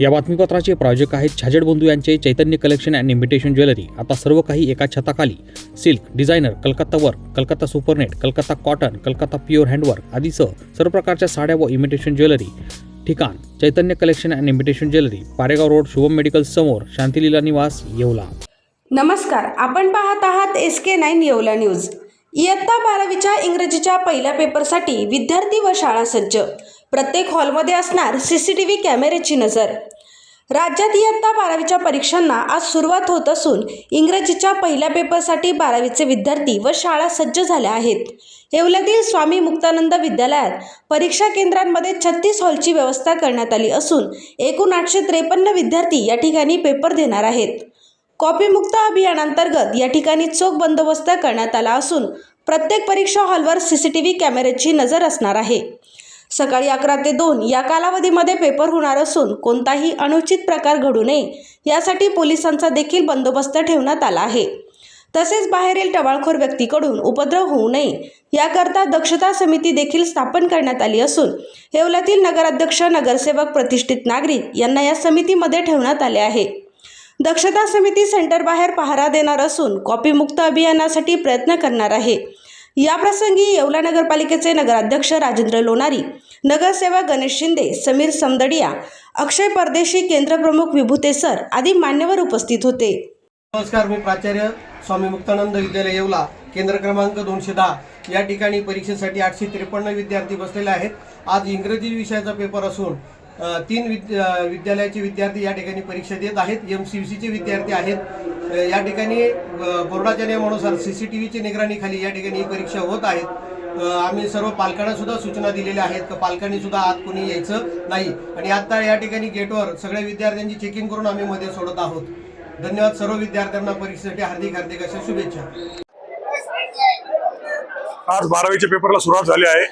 या बातमीपत्राचे प्रायोजक आहेत छाजेड बंधू यांचे Chaitanya collection and imitation jewellery. आता सर्व काही एका छताखाली. Silk designer Calcutta work Calcutta supernet Calcutta cotton Calcutta pure handwork आदीसह सर्व प्रकारच्या साड्या व इमिटेशन ज्वेलरी. ठिकाण Chaitanya collection and imitation jewellery Paregaon road Shubham medical समोर शांतिलीला निवास येवला. नमस्कार आपण पाहत आहात S K nine Yeola news. इयत्ता बारावीच्या इंग्रजीच्या पहिल्या पेपरसाठी विद्यार्थी व शाळा सज्ज. प्रत्येक हॉलमध्ये असणार सी सी टी व्ही कॅमेऱ्याची नजर. राज्यात इयत्ता बारावीच्या परीक्षांना आज सुरुवात होत असून इंग्रजीच्या पहिल्या पेपरसाठी बारावीचे विद्यार्थी व शाळा सज्ज झाल्या आहेत. येवल्यातील स्वामी मुक्तानंद विद्यालयात परीक्षा केंद्रांमध्ये छत्तीस हॉलची व्यवस्था करण्यात आली असून एकूण आठशे त्रेपन्न विद्यार्थी या ठिकाणी पेपर देणार आहेत. कॉपीमुक्त अभियानांतर्गत या ठिकाणी चोख बंदोबस्त करण्यात आला असून प्रत्येक परीक्षा हॉलवर सी सी टी व्ही कॅमेऱ्याची नजर असणार आहे. सकाळी अकरा ते दोन या कालावधीमध्ये पेपर होणार असून कोणताही अनुचित प्रकार घडू नये यासाठी पोलिसांचा देखील बंदोबस्त ठेवण्यात आला आहे. तसेच बाहेरील टवाळखोर व्यक्तीकडून उपद्रव होऊ नये याकरता दक्षता समिती देखील स्थापन करण्यात आली असून येवल्यातील नगराध्यक्ष नगरसेवक प्रतिष्ठित नागरिक यांना या समितीमध्ये ठेवण्यात आले आहे. दक्षता समिती सेंटरबाहेर पहारा देणार असून कॉपीमुक्त अभियानासाठी प्रयत्न करणार आहे. याप्रसंगी येवला नगरपालिकेचे नगराध्यक्ष राजेंद्र लोणारी नगरसेवक गणेश शिंदे समीर समदडिया अक्षय परदेशी केंद्रप्रमुख विभूते सर आदी मान्यवर उपस्थित होते. नमस्कार मी प्राचार्य स्वामी मुक्तानंद विद्यालय येवला केंद्र क्रमांक दोनशे दहा. या ठिकाणी परीक्षेसाठी आठशे त्रेपन्न विद्यार्थी बसलेले आहेत. आज इंग्रजी विषयाचा पेपर असून तीन विद्या विद्यालयाचे विद्यार्थी या ठिकाणी परीक्षा देत आहेत. एम सी सीचे विद्यार्थी आहेत. या ठिकाणी बोर्डाच्या नियमानुसार सी सी टी व्हीची निगराणीखाली या ठिकाणी ही परीक्षा होत आहेत. आम्ही सर्व पालकांना सुद्धा सूचना दिलेल्या आहेत. का पालकांनी सुद्धा आत कोणी यायचं नाही. आणि आता या ठिकाणी गेटवर सगळ्या विद्यार्थ्यांची चेकिंग करून आम्ही मध्ये सोडत आहोत. धन्यवाद सर्व विद्यार्थ्यांना परीक्षेसाठी हार्दिक हार्दिक अशा शुभेच्छा. आज बारावीच्या पेपरला सुरुवात झाली आहे.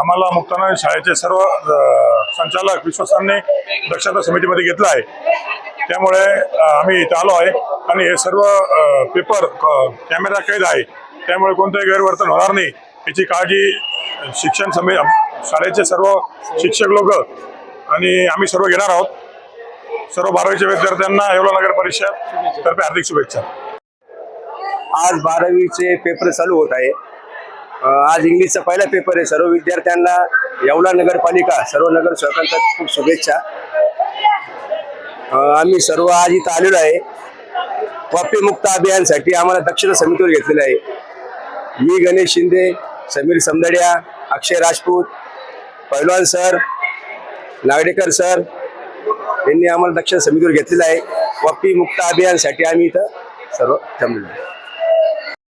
आम्हाला मुक्ताना शाळेचे सर्व संचालक विश्वासांनी दक्षता समितीमध्ये घेतलं आहे. त्यामुळे आम्ही इथं आलो आहे आणि हे सर्व पेपर कॅमेरा कैद आहे. त्यामुळे कोणतंही गैरवर्तन होणार नाही. याची काळजी शिक्षण समिती शाळेचे सर्व शिक्षक लोक आणि आम्ही सर्व घेणार आहोत. सर्व बारावीच्या विद्यार्थ्यांना येवला नगर परिषद तर्फे हार्दिक शुभेच्छा. आज बारावीचे पेपर चालू होत आहे. आज इंग्लिशचा पहिला पेपर आहे. सर्व विद्यार्थ्यांना येवला नगरपालिका सर्व नगर सेवकांसाठी खूप शुभेच्छा. आम्ही सर्व आज इथं आलेलो आहे. कॉपी मुक्त अभियानसाठी आम्हाला दक्षिण समितीवर घेतलेलं आहे. मी गणेश शिंदे समीर समदड्या अक्षय राजपूत पैलवान सर नागडेकर सर यांनी आम्हाला दक्षिण समितीवर घेतलेलं आहे. कॉपी मुक्त अभियानसाठी आम्ही इथं सर्व थांबलेलो आहे.